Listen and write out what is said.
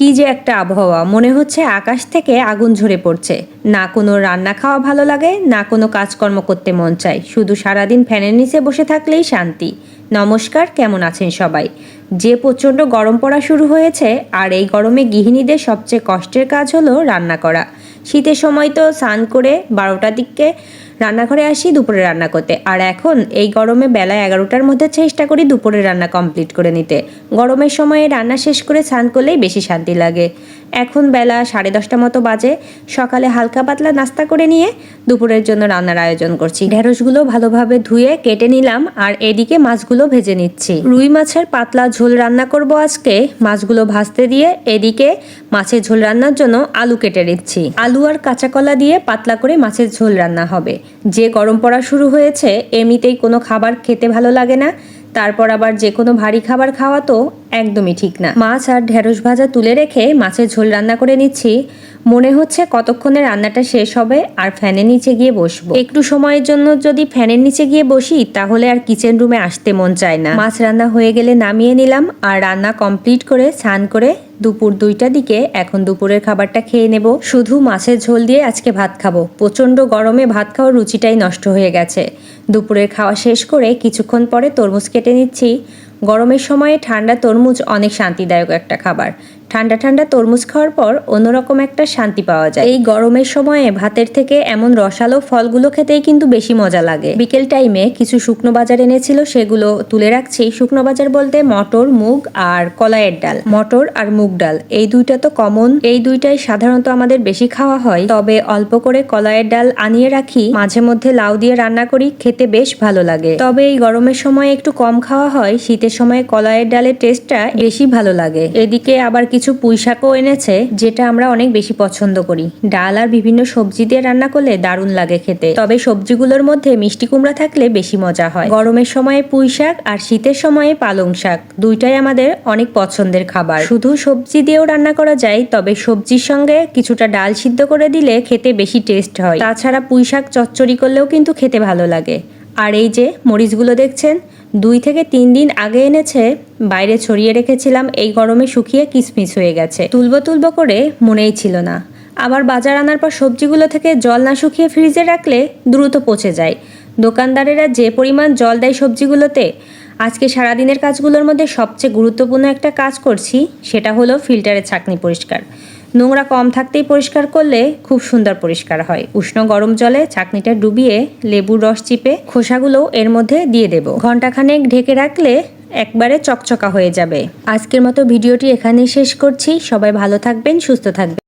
কি যে একটা আবহাওয়া, মনে হচ্ছে আকাশ থেকে আগুন ঝরে পড়ছে। না কোনো রান্না খাওয়া ভালো লাগে, না কোনো কাজকর্ম করতে মন চায়। শুধু সারাদিন ফ্যানের নিচে বসে থাকলেই শান্তি। নমস্কার, কেমন আছেন সবাই? যে প্রচণ্ড গরম পড়া শুরু হয়েছে, আর এই গরমে গৃহিণীদের সবচেয়ে কষ্টের কাজ হলো রান্না করা। শীতের সময় তো স্নান করে বারোটার দিকে রান্নাঘরে আসি দুপুরে রান্না করতে। আর এখন এই গরমে বেলা এগারোটার মধ্যে চেষ্টা করি দুপুরে রান্না কমপ্লিট করে নিতে। গরমের সময়ে রান্না শেষ করে স্নান করলেই বেশি শান্তি লাগে। এখন বেলা সাড়ে দশটা মতো বাজে। সকালে হালকা পাতলা নাস্তা করে নিয়ে দুপুরের জন্য রান্নার আয়োজন করছি। ঢেঁড়সগুলো ভালোভাবে ধুয়ে কেটে নিলাম আর এদিকে মাছগুলো ভেজে নিচ্ছি। রুই মাছের পাতলা ঝোল রান্না করব আজকে। মাছগুলো ভাজতে দিয়ে এদিকে মাছের ঝোল রান্নার জন্য আলু কেটে নিচ্ছি। আলু আর কাঁচা কলা দিয়ে পাতলা করে মাছের ঝোল রান্না হবে। যে গরম পড়া শুরু হয়েছে, এমনিতেই কোনো খাবার খেতে ভালো লাগে না। তারপর আবার যে কোনো ভারী খাবার খাওয়া তো একদমই ঠিক না। মাছ আর ঢেঁড়স ভাজা তুলে রেখে মাছের ঝোল রান্না করে নিচ্ছি। মনে হচ্ছে কতক্ষণে রান্নাটা শেষ হবে আর ফ্যানের নিচে গিয়ে বসবো। একটু সময়ের জন্য যদি ফ্যানের নিচে গিয়ে বসি, তাহলে আর কিচেন রুমে আসতে মন চায় না। মাছ রান্না হয়ে গেলে নামিয়ে নিলাম আর রান্না কমপ্লিট করে স্নান করে দুপুর দুইটার দিকে এখন দুপুরের খাবারটা খেয়ে নেব। শুধু মাছের ঝোল দিয়ে আজকে ভাত খাব। প্রচণ্ড গরমে ভাত খাওয়ার রুচিটাই নষ্ট হয়ে গেছে। দুপুরের খাওয়া শেষ করে কিছুক্ষণ পরে তরমুজ কেটে নিচ্ছি। গরমের সময়ে ঠান্ডা তরমুজ অনেক শান্তিদায়ক একটা খাবার। ঠান্ডা ঠান্ডা তরমুজ খাওয়ার পর অন্যরকম একটা শান্তি পাওয়া যায়। এই গরমের সময়ে ভাতের থেকে এমন রসালো ফলগুলো খেতেই কিন্তু বেশি মজা লাগে। বিকেল টাইমে কিছু শুকনো বাজার এনেছিল, সেগুলো তুলে রাখছি। শুকনো বাজার বলতে মটর, মুগ আর কলাইয়ের ডাল। মটর আর মুগ ডাল, এই দুইটা তো কমন এই দুইটাই সাধারণত আমাদের বেশি খাওয়া হয়। তবে অল্প করে কলাইয়ের ডাল আনিয়ে রাখি, মাঝে মধ্যে লাউ দিয়ে রান্না করি, খেতে বেশ ভালো লাগে। তবে এই গরমের সময় একটু কম খাওয়া হয়, শীতের সময় কলাইয়ের ডালের টেস্টটা বেশি ভালো লাগে। এদিকে আবার কিছু পুঁই শাকও এনেছে, যেটা আমরা অনেক বেশি পছন্দ করি। ডাল আর বিভিন্ন সবজি দিয়ে রান্না করলে দারুণ লাগে খেতে। তবে সবজিগুলোর মধ্যে মিষ্টি কুমড়া থাকলে বেশি মজা হয়। গরমের সময়ে পুঁই শাক আর শীতের সময়ে পালং শাক দুইটাই আমাদের অনেক পছন্দের খাবার। শুধু সবজি দিয়েও রান্না করা যায়, তবে সবজির সঙ্গে কিছুটা ডাল সিদ্ধ করে দিলে খেতে বেশি টেস্ট হয়। তাছাড়া পুঁই শাক চচ্চড়ি করলেও কিন্তু খেতে ভালো লাগে। আর এই যে মরিচগুলো দেখছেন দুই থেকে তিন দিন আগে এনেছে, বাইরে ছড়িয়ে রেখেছিলাম, এই গরমে শুকিয়ে কিসমিস হয়ে গেছে। তুলবো তুলবো করে মনেই ছিল না। আবার বাজার আনার পর সবজিগুলো থেকে জল না শুকিয়ে ফ্রিজে রাখলে দ্রুত পচে যায়। দোকানদারেরা যে পরিমাণ জল দেয় সবজিগুলোতে, আজকে সারাদিনের কাজগুলোর মধ্যে সবচেয়ে গুরুত্বপূর্ণ একটা কাজ করছি, সেটা হলো ফিল্টারের ছাকনি পরিষ্কার। নোংরা কম থাকতেই পরিষ্কার করলে খুব সুন্দর পরিষ্কার হয়। উষ্ণ গরম জলে ছাকনিটা ডুবিয়ে লেবুর রস চিপে খোসাগুলো এর মধ্যে দিয়ে দেব। ঘন্টাখানেক ঢেকে রাখলে একবারে চকচকা হয়ে যাবে। আজকের মতো ভিডিওটি এখানেই শেষ করছি। সবাই ভালো থাকবেন, সুস্থ থাকবেন।